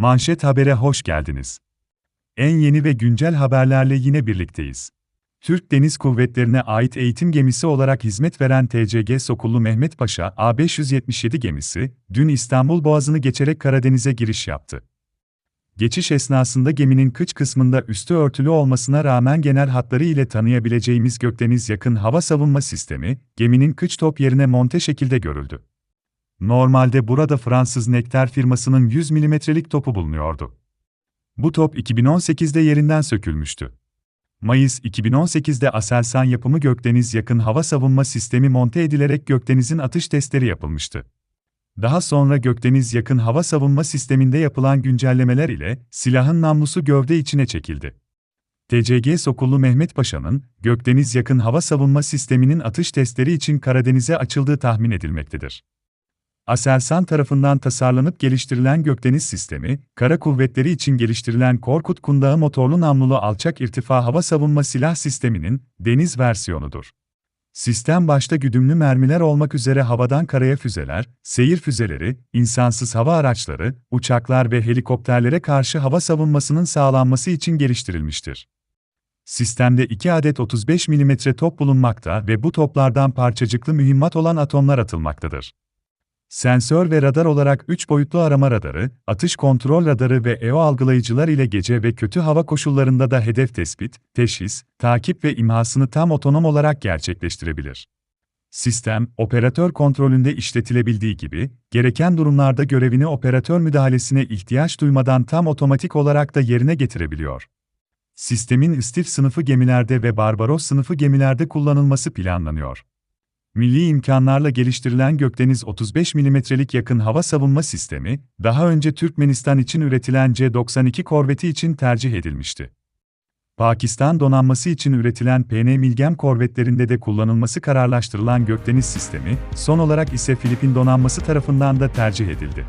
Manşet Haber'e hoş geldiniz. En yeni ve güncel haberlerle yine birlikteyiz. Türk Deniz Kuvvetleri'ne ait eğitim gemisi olarak hizmet veren TCG Sokullu Mehmet Paşa A577 gemisi, dün İstanbul Boğazı'nı geçerek Karadeniz'e giriş yaptı. Geçiş esnasında geminin kıç kısmında üstü örtülü olmasına rağmen genel hatları ile tanıyabileceğimiz Gökdeniz yakın hava savunma sistemi, geminin kıç top yerine monte şekilde görüldü. Normalde burada Fransız Nektar firmasının 100 milimetrelik topu bulunuyordu. Bu top 2018'de yerinden sökülmüştü. Mayıs 2018'de Aselsan yapımı Gökdeniz yakın hava savunma sistemi monte edilerek Gökdeniz'in atış testleri yapılmıştı. Daha sonra Gökdeniz yakın hava savunma sisteminde yapılan güncellemeler ile silahın namlusu gövde içine çekildi. TCG Sokullu Mehmet Paşa'nın Gökdeniz yakın hava savunma sisteminin atış testleri için Karadeniz'e açıldığı tahmin edilmektedir. Aselsan tarafından tasarlanıp geliştirilen Gökdeniz sistemi, kara kuvvetleri için geliştirilen Korkut Kundağı motorlu namlulu alçak irtifa hava savunma silah sisteminin deniz versiyonudur. Sistem başta güdümlü mermiler olmak üzere havadan karaya füzeler, seyir füzeleri, insansız hava araçları, uçaklar ve helikopterlere karşı hava savunmasının sağlanması için geliştirilmiştir. Sistemde 2 adet 35 mm top bulunmakta ve bu toplardan parçacıklı mühimmat olan atomlar atılmaktadır. Sensör ve radar olarak 3 boyutlu arama radarı, atış kontrol radarı ve EO algılayıcılar ile gece ve kötü hava koşullarında da hedef tespit, teşhis, takip ve imhasını tam otonom olarak gerçekleştirebilir. Sistem, operatör kontrolünde işletilebildiği gibi, gereken durumlarda görevini operatör müdahalesine ihtiyaç duymadan tam otomatik olarak da yerine getirebiliyor. Sistemin istif sınıfı gemilerde ve Barbaros sınıfı gemilerde kullanılması planlanıyor. Milli imkanlarla geliştirilen Gökdeniz 35 milimetrelik yakın hava savunma sistemi, daha önce Türkmenistan için üretilen C-92 korveti için tercih edilmişti. Pakistan donanması için üretilen PN Milgem korvetlerinde de kullanılması kararlaştırılan Gökdeniz sistemi, son olarak ise Filipin donanması tarafından da tercih edildi.